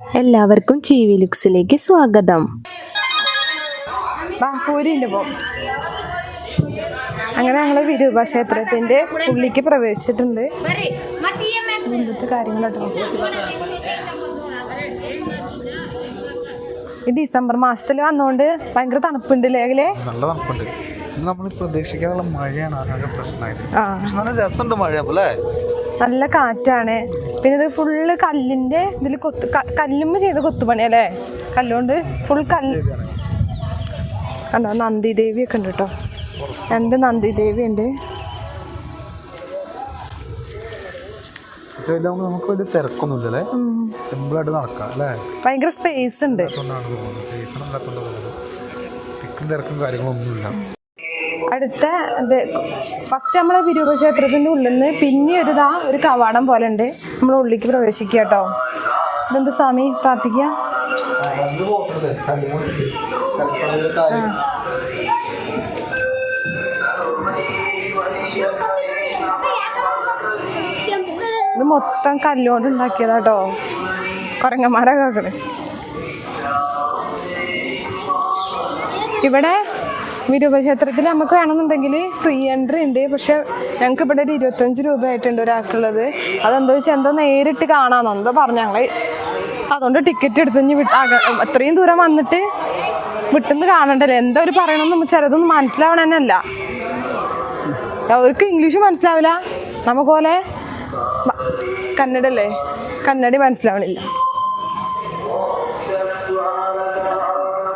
എല്ലാവർക്കും ചീവി വി ലുക്സിലേക്ക് സ്വാഗതം. ബാഹൂരിന്റെ പോ. അങ്ങനെ ഞങ്ങൾ വിരൂപ ക്ഷേത്രത്തിന്റെ ഉള്ളിലേക്ക് പ്രവേശിച്ചിട്ടുണ്ട്. ഇന്നത്തെ കാര്യങ്ങളാട്ടോ. ഈ ഡിസംബർ മാസത്തിൽ വന്നോണ്ട് ഭയങ്കര തണുപ്പുണ്ട് ലേഖലേ നല്ല തണുപ്പുണ്ട്. നമ്മൾ പ്രതീക്ഷിക്കാനുള്ള മഴയാണ് പ്രശ്നമായത് നല്ല രസമുണ്ട് മഴ അല്ലേ നല്ല കാറ്റാണ്. പിന്നെ ഇത് ഫുള്ള് കല്ലിന്റെ ഇതിൽ കൊത്ത് കല്ലുമ്പ് കല്ലുമ്മ ചെയ്ത കൊത്തുപണി അല്ലേ? കല്ലുകൊണ്ട് ഫുൾ കല്ല്. കണ്ടോ? നന്ദി ദേവിയൊക്കെ ഒക്കെ ഉണ്ട് കേട്ടോ രണ്ട് നന്ദി ദേവി ഉണ്ട്. പക്ഷെ നമുക്ക് വലിയ തിരക്കൊന്നുമില്ല അല്ലേ? സിമ്പിളായിട്ട് നടക്കാം അല്ലേ? ഭയങ്കര സ്പേസ് ഉണ്ട്. തിക്കും തിരക്കും കാര്യങ്ങളൊന്നുമില്ല. അടുത്ത ഇത് ഫസ്റ്റ് നമ്മളെ വിരൂപ ക്ഷേത്രത്തിന്റെ ഉള്ളിൽ നിന്ന് പിന്നെ ഒരു ഇതാ ഒരു കവാടം പോലെ ഉണ്ട് നമ്മൾ ഉള്ളിലേക്ക് പ്രവേശിക്കുക കേട്ടോ. ഇതെന്ത് സ്വാമി? പ്രാർത്ഥിക്കുക. ഇത് മൊത്തം കല്ലുകൊണ്ട് ഉണ്ടാക്കിയതാട്ടോ കുരങ്ങന്മാരെ കേക്കണ്. ഇവിടെ വിരൂപക്ഷേത്രത്തിൽ നമുക്ക് വേണമെന്നുണ്ടെങ്കിൽ ഫ്രീ എൻട്രി ഉണ്ട്. പക്ഷെ ഞങ്ങൾക്ക് ഇവിടെ ഒരു ഇരുപത്തഞ്ച് രൂപ ആയിട്ടുണ്ട് ഒരാൾക്കുള്ളത്. അതെന്താ വെച്ചാൽ എന്തോ നേരിട്ട് കാണാമെന്നോ എന്തോ പറഞ്ഞു ഞങ്ങൾ അതുകൊണ്ട് ടിക്കറ്റ് എടുത്ത് ഇനി വിട്ട് അത്രയും ദൂരം വന്നിട്ട് വിട്ടെന്ന് കാണണ്ടല്ലോ. എന്തോ ഒരു പറയണമെന്ന് ചിലതൊന്നും മനസ്സിലാവണമെന്നല്ല അവർക്ക് ഇംഗ്ലീഷ് മനസ്സിലാവില്ല. നമുക്ക് പോലെ കന്നഡല്ലേ? കന്നഡ മനസ്സിലാവണില്ല.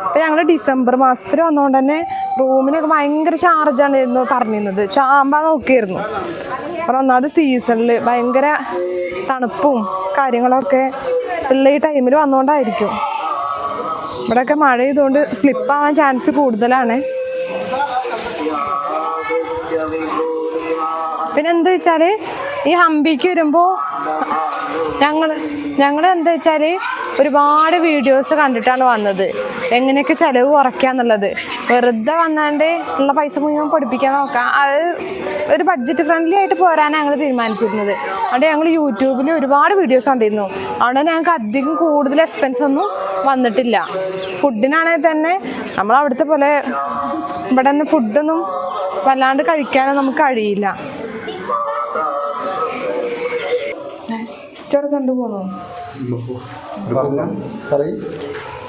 അപ്പം ഞങ്ങൾ ഡിസംബർ മാസത്തിൽ വന്നുകൊണ്ട് തന്നെ റൂമിനൊക്കെ ഭയങ്കര ചാർജാണ് ഇരുന്നു പറഞ്ഞിരുന്നത്. ചാമ്പ നോക്കിയിരുന്നു. അപ്പം ഒന്നാമത് സീസണിൽ ഭയങ്കര തണുപ്പും കാര്യങ്ങളൊക്കെ ഉള്ള ഈ ടൈമിൽ വന്നുകൊണ്ടായിരിക്കും ഇവിടെയൊക്കെ മഴ ചെയ്തുകൊണ്ട് സ്ലിപ്പാവാൻ ചാൻസ് കൂടുതലാണ്. പിന്നെ എന്താ വെച്ചാൽ ഈ ഹംപിക്ക് വരുമ്പോൾ ഞങ്ങൾ ഞങ്ങൾ എന്താ വെച്ചാൽ ഒരുപാട് വീഡിയോസ് കണ്ടിട്ടാണ് വന്നത്. എങ്ങനെയൊക്കെ ചിലവ് കുറയ്ക്കാന്നുള്ളത് വെറുതെ വന്നാണ്ട് ഉള്ള പൈസ മുഴുവൻ പഠിപ്പിക്കാൻ നോക്കാം. അത് ഒരു ബഡ്ജറ്റ് ഫ്രണ്ട്ലി ആയിട്ട് പോരാനാണ് ഞങ്ങൾ തീരുമാനിച്ചിരുന്നത്. അവിടെ ഞങ്ങൾ യൂട്യൂബിൽ ഒരുപാട് വീഡിയോസ് കണ്ടിരുന്നു. അവിടെ ഞങ്ങൾക്ക് അധികം കൂടുതൽ എക്സ്പെൻസ് ഒന്നും വന്നിട്ടില്ല. ഫുഡിനാണെങ്കിൽ തന്നെ നമ്മൾ അവിടുത്തെ പോലെ ഇവിടെ നിന്ന് ഫുഡൊന്നും വല്ലാണ്ട് കഴിക്കാനും നമുക്ക് കഴിയില്ല. ചോറ് കണ്ടുപോണോ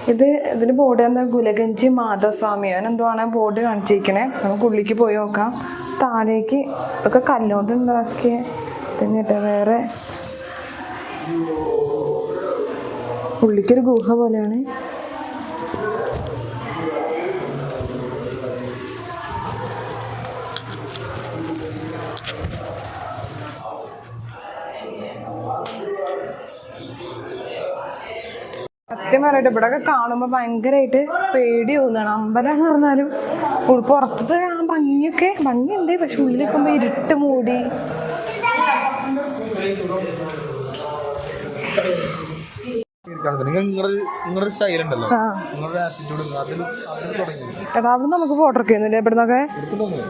ഇത് ഇതിന് ബോർഡ് എന്താ ഗുലഗഞ്ചി മാധവസ്വാമി. അങ്ങനെ എന്തോ ആണ് ബോർഡ് കാണിച്ചിരിക്കണേ? നമുക്ക് ഉള്ളിലേക്ക് പോയി നോക്കാം. താഴേക്ക് ഇതൊക്കെ കല്ലുകൊണ്ട് ഉണ്ടാക്കിയ തന്നെട്ടെ വേറെ. ഉള്ളിക്കൊരു ഗുഹ പോലെയാണ്. സത്യം പറയട്ടെ ഇവിടെ ഒക്കെ കാണുമ്പോൾ ഭയങ്കരമായിട്ട് പേടി തോന്നുകയാണ് അമ്പലമാണ് പറഞ്ഞാലും പുറത്തത്തെ ആ ഭംഗിയൊക്കെ ഭംഗിയുണ്ട് പക്ഷെ ഉള്ളിലേക്കുമ്പോൾ ഇരുട്ട് മൂടി. നമുക്ക് ഫോട്ടോ ഒക്കെ ചെയ്യുന്നില്ല ഇവിടെ നിന്നൊക്കെ എടുത്തു തോന്നുന്നു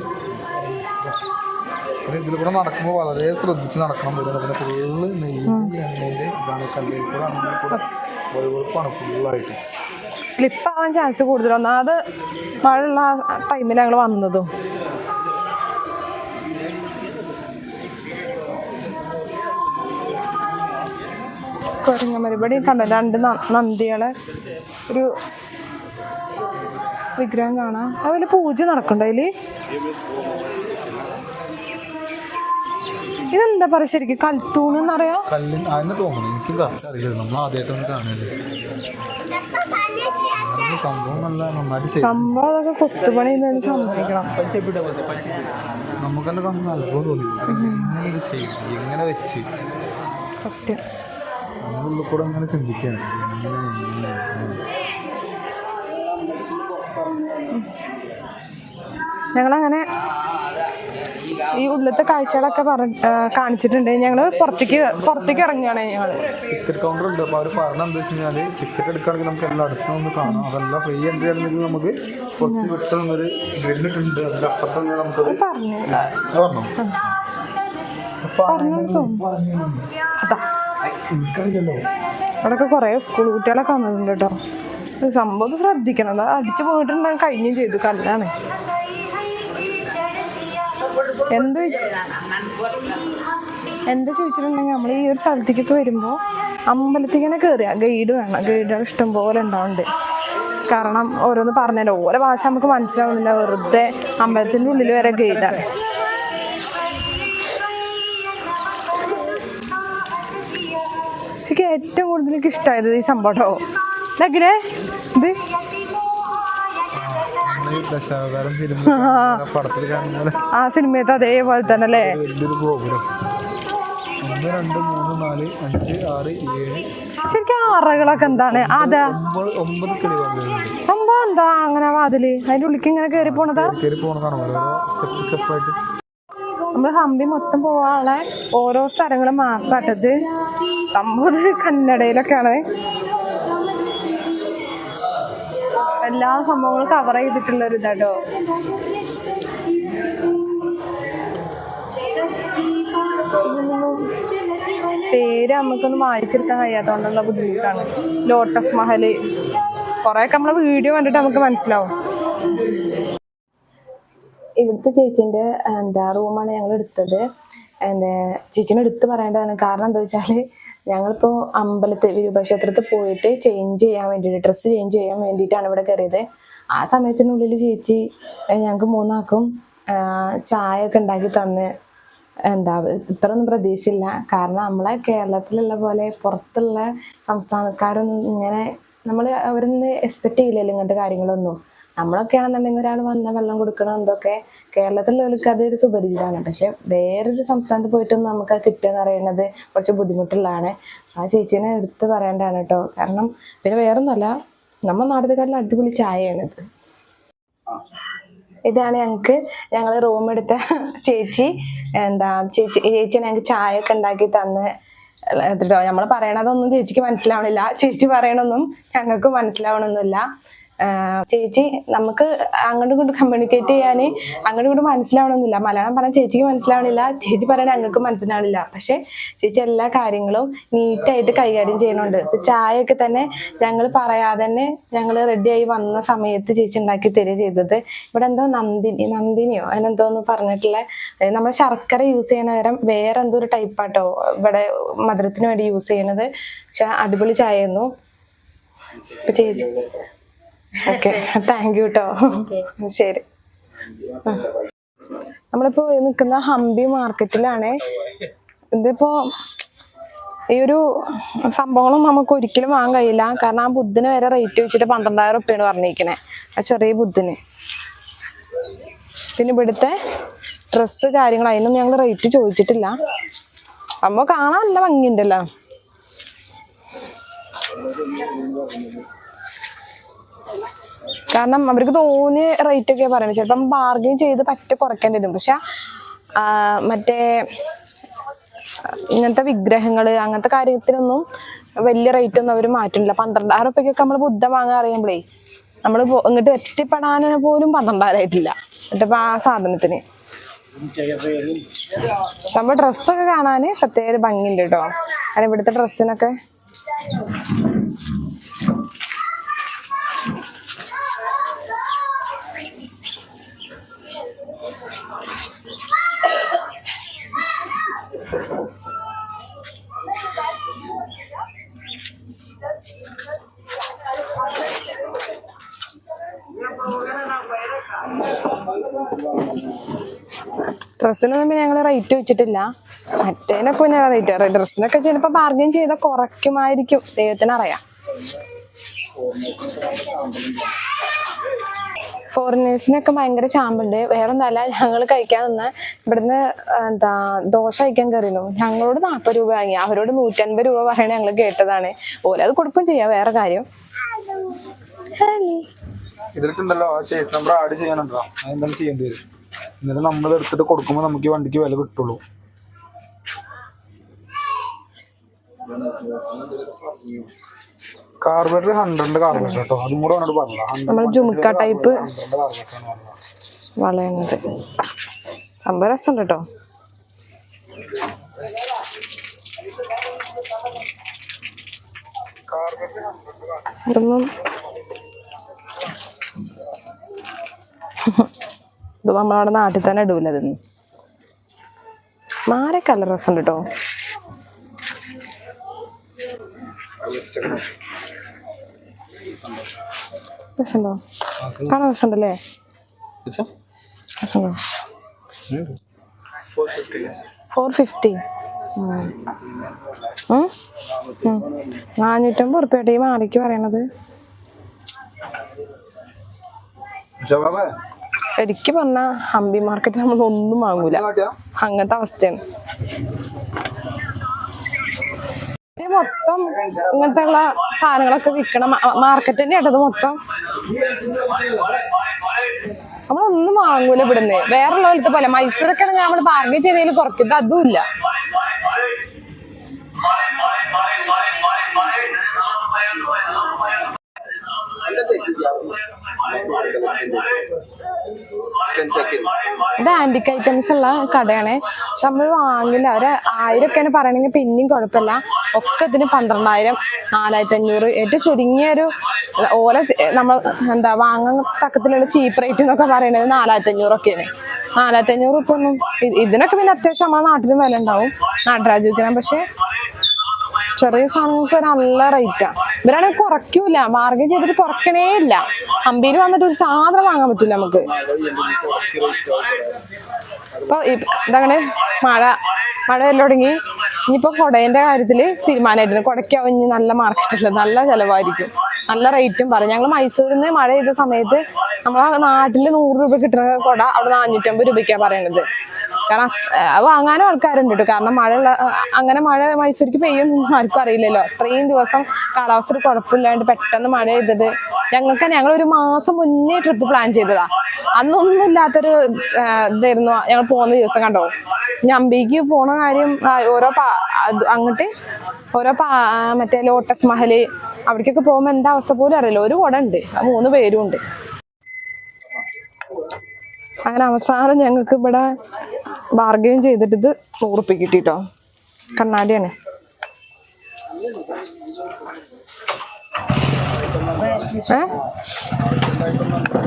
പിന്നെ ഇതിൽ കൂടെ നടക്കുമ്പോൾ വളരെ ശ്രദ്ധിച്ച് നടക്കണം. അതിന് ഫുള്ള് നെയ്യ് എണ്ണേന്റെ സ്ലിപ്പ് ആവാൻ ചാൻസ് കൂടുതൽ ഒന്നാമത് മഴയുള്ള ടൈമിൽ ഞങ്ങൾ വന്നതും. കുരങ്ങ ഇവിടെ കണ്ടോ രണ്ട് നന്ദികളെ ഒരു വിഗ്രഹം കാണാം. അതുപോലെ പൂജ നടക്കണ്ടോ അതിൽ? ഇതെന്താ പറയാ ശരിക്കും കൽത്തൂണ് എന്നറിയോ? കല്ല് അതിന് തോന്നുന്നു. എനിക്ക് കറക്റ്റ് അറിയില്ല. നമ്മൾ ആദ്യമായിട്ടൊന്ന് കാണുന്നത്. അത് സംഭവം നല്ല നന്നായിട്ട് ചെയ്യും സംഭവം അതൊക്കെ കൊത്തുപണി എന്തായാലും സമ്മതിക്കണം നമുക്ക് തന്നെ കാണുന്ന അത്ഭുതം തോന്നി. എങ്ങനെ ഇത് ചെയ്തു എങ്ങനെ വെച്ച്? സത്യം. നമ്മളുള്ളിൽ കൂടെ അങ്ങനെ ചിന്തിക്കുകയാണ്. ഞങ്ങളങ്ങനെ ഈ ഉള്ളിലത്തെ കാഴ്ചകളൊക്കെ പറ കാണിച്ചിട്ടുണ്ട്. ഞങ്ങൾ പുറത്തേക്ക് പുറത്തേക്ക് ഇറങ്ങുകയാണ് ഞങ്ങൾ ടിക്കറ്റ് കൗണ്ടർ ഉണ്ട്. അപ്പോൾ അവർ പറഞ്ഞ എന്താ വെച്ച് കഴിഞ്ഞാൽ ടിക്കറ്റ് എടുക്കുകയാണെങ്കിൽ നമുക്ക് എല്ലാം അടുത്തും ഒന്ന് കാണാം. അതെല്ലാം ഫ്രീ എൻട്രി ആണെങ്കിൽ നമുക്ക് കുറച്ച് വിട്ട് ഒരു ഗ്രില്ലിട്ടുണ്ട് അതിന്റെ അപ്പുറത്തന്നെ നമുക്ക് പറഞ്ഞു. പറഞ്ഞോ. അവിടെയൊക്കെ കുറേ സ്കൂൾ കുട്ടികളൊക്കെ വന്നിട്ടുണ്ട് കേട്ടോ. സംഭവം ശ്രദ്ധിക്കണം. അടിച്ചു പോയിട്ടുണ്ടെങ്കിൽ കഴിഞ്ഞും ചെയ്തു. കല്ലാണ് എന്ത്? എന്ത് ചോദിച്ചിട്ടുണ്ടെങ്കിൽ നമ്മൾ ഈ ഒരു സ്ഥലത്തേക്കൊക്കെ വരുമ്പോൾ അമ്പലത്തിങ്ങനെ കയറിയ ഗൈഡ് വേണം. ഗൈഡുകൾ ഇഷ്ടംപോലെ ഉണ്ടാവുന്നുണ്ട് കാരണം ഓരോന്ന് പറഞ്ഞല്ലോ. ഓരോ ഭാഷ നമുക്ക് മനസ്സിലാവുന്നില്ല. വെറുതെ അമ്പലത്തിന്റെ ഉള്ളിൽ വരെ ഗൈഡാണ് ഏറ്റവും കൂടുതൽ എനിക്ക് ഇഷ്ടമായത് ഈ സംഭവം ഇത് ആ സിനിമയത്തെ അതേപോലെ തന്നെ അല്ലേ ശരിക്കും ആ അറകളൊക്കെ എന്താണ്? അതാ. സംഭവം എന്താ അങ്ങനെ വാതിൽ? അതിന്റെ ഉള്ളിക്ക് ഇങ്ങനെ കേറി പോണതാ? നമ്മൾ ഹമ്പി മൊത്തം പോവാനുള്ള ഓരോ സ്ഥലങ്ങളും മാപ്പാട്ടത് സംഭവം കന്നഡയിലൊക്കെയാണ് എല്ലാ സംഭവങ്ങളും കവർ ചെയ്തിട്ടുള്ള ഒരു ഇതാട്ടോ. പേര് നമുക്കൊന്ന് വായിച്ചെടുക്കാൻ കഴിയാത്തതുകൊണ്ടുള്ള ബുദ്ധിമുട്ടാണ്. ലോട്ടസ് മഹൽ കുറെയൊക്കെ നമ്മളെ വീഡിയോ കണ്ടിട്ട് നമുക്ക് മനസ്സിലാവും. ഇവിടുത്തെ ചേച്ചിന്റെ എന്താ റൂമാണ് ഞങ്ങൾ എടുത്തത്. എന്താ ചേച്ചിനെ എടുത്ത് പറയേണ്ടതാണ്. കാരണം എന്താ വെച്ചാൽ ഞങ്ങളിപ്പോൾ അമ്പലത്തിൽ വിരൂപക്ഷേത്രത്തിൽ പോയിട്ട് ചേഞ്ച് ചെയ്യാൻ വേണ്ടിയിട്ട് ഡ്രസ്സ് ചേഞ്ച് ചെയ്യാൻ വേണ്ടിയിട്ടാണ് ഇവിടെ കയറിയത്. ആ സമയത്തിനുള്ളിൽ ചേച്ചി ഞങ്ങൾക്ക് മൂന്നാക്കും ചായ ഒക്കെ ഉണ്ടാക്കി തന്ന്. എന്താ ഇത്രയൊന്നും പ്രതീക്ഷയില്ല. കാരണം നമ്മളെ കേരളത്തിലുള്ള പോലെ പുറത്തുള്ള സംസ്ഥാനക്കാരൊന്നും ഇങ്ങനെ നമ്മൾ അവരൊന്നും എക്സ്പെക്ട് ചെയ്യില്ലല്ലോ ഇങ്ങനത്തെ കാര്യങ്ങളൊന്നും. നമ്മളൊക്കെ ആണെന്നുണ്ടെങ്കിൽ ഒരാൾ വന്ന വെള്ളം കൊടുക്കണം എന്തൊക്കെ. കേരളത്തിലുള്ളവർക്ക് അതൊരു സുപരിചിതമാണ്. പക്ഷെ വേറൊരു സംസ്ഥാനത്ത് പോയിട്ടൊന്നും നമുക്ക് അത് കിട്ടുക എന്ന് പറയുന്നത് കുറച്ച് ബുദ്ധിമുട്ടുള്ളതാണ്. ആ ചേച്ചീനെ എടുത്ത് പറയേണ്ടതാണ് കേട്ടോ. കാരണം പിന്നെ വേറൊന്നുമല്ല നമ്മൾ നാട്ടിലെക്കാട്ടിലും അടിപൊളി ചായയാണിത്. ഇതാണ് ഞങ്ങൾക്ക് ഞങ്ങൾ റൂം എടുത്ത ചേച്ചി. എന്താ ചേച്ചി ചേച്ചി ഞങ്ങൾക്ക് ചായ ഒക്കെ ഉണ്ടാക്കി തന്ന്. നമ്മൾ പറയണതൊന്നും ചേച്ചിക്ക് മനസ്സിലാവണില്ല. ചേച്ചി പറയണൊന്നും ഞങ്ങൾക്ക് മനസ്സിലാവണമൊന്നുമില്ല ആഹ് ചേച്ചി നമുക്ക് അങ്ങോട്ടും ഇങ്ങോട്ടും കമ്മ്യൂണിക്കേറ്റ് ചെയ്യാൻ അങ്ങോട്ടും ഇങ്ങോട്ടും മനസ്സിലാവണമെന്നില്ല. മലയാളം പറഞ്ഞാൽ ചേച്ചിക്ക് മനസ്സിലാവണില്ല ചേച്ചി പറയാൻ ഞങ്ങൾക്ക് മനസ്സിലാവണില്ല. പക്ഷെ ചേച്ചി എല്ലാ കാര്യങ്ങളും നീറ്റായിട്ട് കൈകാര്യം ചെയ്യണുണ്ട് ചായയൊക്കെ തന്നെ ഞങ്ങൾ പറയാതെ തന്നെ ഞങ്ങൾ റെഡിയായി വന്ന സമയത്ത് ചേച്ചി ഉണ്ടാക്കി തരിക ചെയ്തത്. ഇവിടെ എന്തോ നന്ദിനി നന്ദിനിയോ? അതിനെന്തോ ഒന്ന് പറഞ്ഞിട്ടുള്ള നമ്മൾ ശർക്കര യൂസ് ചെയ്യണ നേരം വേറെ എന്തോ ഒരു ടൈപ്പാട്ടോ ഇവിടെ മധുരത്തിന് വേണ്ടി യൂസ് ചെയ്യണത് പക്ഷെ അടിപൊളി ചായ ആയിരുന്നു ചേച്ചി ഓക്കെ. താങ്ക് യു കേട്ടോ ശരി. നമ്മളിപ്പോ നിൽക്കുന്ന ഹംപി മാർക്കറ്റിലാണ്. ഇതിപ്പോ ഈ ഒരു സംഭവങ്ങളും നമുക്ക് ഒരിക്കലും വാങ്ങാൻ കഴിയില്ല. കാരണം ആ ബുദ്ധിന് വരെ റേറ്റ് വെച്ചിട്ട് പന്ത്രണ്ടായിരം റുപ്യാണ് പറഞ്ഞിരിക്കണേ. ആ ചെറിയ ബുദ്ധിന്. പിന്നെ ഇവിടുത്തെ ഡ്രസ്സ് കാര്യങ്ങൾ അതിനൊന്നും ഞങ്ങൾ റേറ്റ് ചോദിച്ചിട്ടില്ല. സംഭവം കാണാൻ നല്ല ഭംഗിയുണ്ടല്ലോ. കാരണം അവർക്ക് തോന്നിയ റേറ്റ് ഒക്കെ പറയുന്നത് ചിലപ്പം ബാർഗെയിൻ ചെയ്ത് പറ്റ കുറയ്ക്കേണ്ടി വരും. പക്ഷെ മറ്റേ ഇങ്ങനത്തെ വിഗ്രഹങ്ങൾ അങ്ങനത്തെ കാര്യത്തിനൊന്നും വലിയ റേറ്റ് ഒന്നും അവർ മാറ്റുന്നില്ല. പന്ത്രണ്ടായിരം റുപ്യക്കൊക്കെ നമ്മൾ ബുദ്ധ വാങ്ങാൻ അറിയുമ്പോഴേ നമ്മൾ ഇങ്ങോട്ട് എത്തിപ്പെടാൻ പോലും പന്ത്രണ്ടായിരമായിട്ടില്ല എന്നിട്ടിപ്പോൾ ആ സാധനത്തിന്. സംഭവം ഡ്രസ്സൊക്കെ കാണാൻ പ്രത്യേക ഭംഗിയുണ്ട് കേട്ടോ കാരണം ഇവിടുത്തെ ഡ്രസ്സിനൊക്കെ ഡ്രസ്സിനൊന്നും പിന്നെ ഞങ്ങൾ റേറ്റ് വെച്ചിട്ടില്ല. മറ്റേനൊക്കെ പിന്നെ റേറ്റ് ഡ്രസ്സിനൊക്കെ ചിലപ്പോൾ ബാർഗൈൻ ചെയ്ത കുറയ്ക്കുമായിരിക്കും. ദൈവത്തിന് അറിയാം. ഫോറിനേഴ്സിനൊക്കെ ഭയങ്കര ചാമ്പുണ്ട്. വേറൊന്നല്ല ഞങ്ങൾ കഴിക്കാൻ നിന്ന് ഇവിടുന്ന് എന്താ ദോശ കഴിക്കാൻ കയറിയിരുന്നു ഞങ്ങളോട് നാൽപ്പത് രൂപ വാങ്ങി. അവരോട് നൂറ്റൻപത് രൂപ പറയണ ഞങ്ങൾ കേട്ടതാണ്. ഓരോ അത് കൊടുക്കും ചെയ്യാം വേറെ കാര്യം. ഇതിലൊക്കെണ്ടല്ലോ ആ ചേച്ചി നമ്മുടെ ആഡ് ചെയ്യാനുണ്ടോ അതെന്താണ് ചെയ്യേണ്ടി വരും എന്നിട്ട് നമ്മൾ എടുത്തിട്ട് കൊടുക്കുമ്പോൾ നമുക്ക് ഈ വണ്ടിക്ക് വില കിട്ടുള്ളൂ. കാർബറേറ്റർ ഹൺഡ്രഡ് കാർബറേറ്റർ കേട്ടോ അതും കൂടെ അവനോട് പറഞ്ഞില്ല ജുമിക്ക ടൈപ്പ് കാർബറേറ്റർ വളയുന്നത് സംഭവം രസമുണ്ട് കേട്ടോ ഇതൊന്നും ഇത് നമ്മളവിടെ നാട്ടിൽ തന്നെ ഇടൂല ഇതൊന്നും മാരെ കളർ രസമുണ്ട് കേട്ടോ രസമുണ്ടോ? കാണാൻ രസമുണ്ടല്ലേ? രസമുണ്ടോ? ഫോർ ഫിഫ്റ്റി നാനൂറ്റമ്പത് ഉറുപ്പ്യ ഈ മാറിക്ക് പറയണത്. ശരിക്ക് പറഞ്ഞ ഹംപി മാർക്കറ്റിൽ നമ്മൾ ഒന്നും വാങ്ങൂല. അങ്ങനത്തെ അവസ്ഥയാണ്. മൊത്തം ഇങ്ങനത്തെ ഉള്ള സാധനങ്ങളൊക്കെ വിൽക്കണ മാർക്കറ്റ് തന്നെ ഇട്ടത് മൊത്തം. നമ്മളൊന്നും വാങ്ങൂല ഇവിടുന്ന്. വേറെ പോലത്തെ പോലെ മൈസൂരൊക്കെ ആണെങ്കിൽ നമ്മൾ ബാർഗൈൻ ചെയ്തതിൽ കുറയ്ക്കുന്നത് അതും ഇല്ല. ഇത് ആന്റിക് ഐറ്റംസ് ഉള്ള കടയാണ്. പക്ഷെ നമ്മൾ വാങ്ങില്ല ഒരു ആയിരം ഒക്കെയാണ് പറയണെങ്കിൽ പിന്നെയും കുഴപ്പമില്ല. ഒക്കെ ഇതിന് പന്ത്രണ്ടായിരം നാലായിരത്തി അഞ്ഞൂറ് ഏറ്റവും ചുരുങ്ങിയ ഒരു ഓല നമ്മൾ എന്താ വാങ്ങാൻ തക്കത്തിലുള്ള ചീപ്പ് റേറ്റ് എന്നൊക്കെ പറയുന്നത് നാലായിരത്തി അഞ്ഞൂറൊക്കെയാണ് നാലായിരത്തി അഞ്ഞൂറ് ഇപ്പൊ ഒന്നും ഇതിനൊക്കെ പിന്നെ അത്യാവശ്യം നമ്മളെ നാട്ടിലും വില ഉണ്ടാവും. നാട്ടരാജ് വിൽക്കണം പക്ഷെ ചെറിയ സാധനങ്ങൾക്ക് നല്ല റേറ്റാ ഇവരാണെങ്കിൽ കുറയ്ക്കൂല. മാർഗം ചെയ്തിട്ട് കുറക്കണേ ഇല്ല. അമ്പയിൽ വന്നിട്ട് ഒരു സാധനം വാങ്ങാൻ പറ്റില്ല നമുക്ക്. ഇപ്പൊ ഇതങ്ങനെ മഴ മഴ എല്ലാം തുടങ്ങി. ഇനിയിപ്പോ കൊടേന്റെ കാര്യത്തിൽ തീരുമാനമായിട്ടുണ്ട് കൊടയ്ക്കാവും ഇനി നല്ല മാർക്കറ്റ് ഉള്ളത് നല്ല ചെലവായിരിക്കും. നല്ല റേറ്റും പറയും. ഞങ്ങൾ മൈസൂരിൽ നിന്ന് മഴ ചെയ്ത സമയത്ത് നമ്മളെ നാട്ടിൽ നൂറ് രൂപ കിട്ടുന്ന കൊട അവിടെ നാനൂറ്റമ്പത് രൂപയ്ക്കാണ് പറയണത്. കാരണം അത് വാങ്ങാനും ആൾക്കാരുണ്ട് കേട്ടോ കാരണം മഴയുള്ള അങ്ങനെ മഴ മൈസൂർക്ക് പെയ്യൊന്നും ആർക്കും അറിയില്ലല്ലോ. അത്രയും ദിവസം കാലാവസ്ഥ കുഴപ്പമില്ലാണ്ട് പെട്ടെന്ന് മഴ ചെയ്തത് ഞങ്ങൾക്ക് ഞങ്ങൾ ഒരു മാസം മുന്നേ ട്രിപ്പ് പ്ലാൻ ചെയ്തതാ. അന്നൊന്നും ഇല്ലാത്തൊരു ഇതായിരുന്നു. ഞങ്ങൾ പോകുന്ന ദിവസം കണ്ടോ? ഞമ്പിക്ക് പോണ കാര്യം ഓരോ അങ്ങോട്ട് ഓരോ പാ മറ്റേ ലോട്ടസ് മഹൽ അവിടേക്കൊക്കെ പോകുമ്പോൾ എന്താ അവസ്ഥ പോലും അറിയില്ല. ഒരു കുട ഉണ്ട്. മൂന്ന് പേരും ഉണ്ട്. അങ്ങനെ അവസാനം ഞങ്ങൾക്ക് ഇവിടെ ബാർഗെയിൻ ചെയ്തിട്ട് ഇത് നൂറുപ്പി കിട്ടിട്ടോ. കണ്ണാടിയാണ്.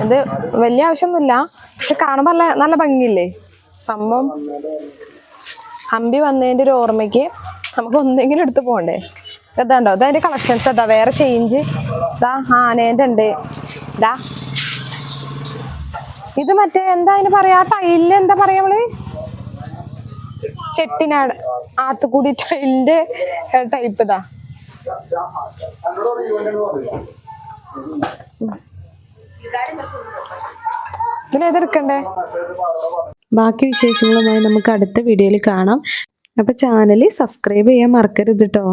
ഇത് വലിയ ആവശ്യമൊന്നുമില്ല. പക്ഷെ കാണുമ്പോൾ നല്ല നല്ല ഭംഗിയില്ലേ? സംഭവം ഹമ്പി വന്നതിന്റെ ഒരു ഓർമ്മയ്ക്ക് നമുക്ക് ഒന്നെങ്കിലും എടുത്ത് പോകണ്ടേ ഇതാണ്ടോ? ഇതതിന്റെ കളക്ഷൻസ് ഇതാ വേറെ ചേഞ്ച് ഇതാ ആനേന്റെ ഉണ്ട്. ഇതാ. ഇത് മറ്റേ എന്താ അതിന് പറയാ? ടൈലിന് എന്താ പറയാ നമ്മൾ? ചെട്ടിനാട് ആത്തുകൂടി ടൈലിന്റെ ടൈപ്പ് ഇതാ. ഇതിലേതെടുക്കണ്ടേ ബാക്കി വിശേഷങ്ങളുമായി നമുക്ക് അടുത്ത വീഡിയോയിൽ കാണാം. അപ്പൊ ചാനൽ സബ്സ്ക്രൈബ് ചെയ്യാൻ മറക്കരുത് കേട്ടോ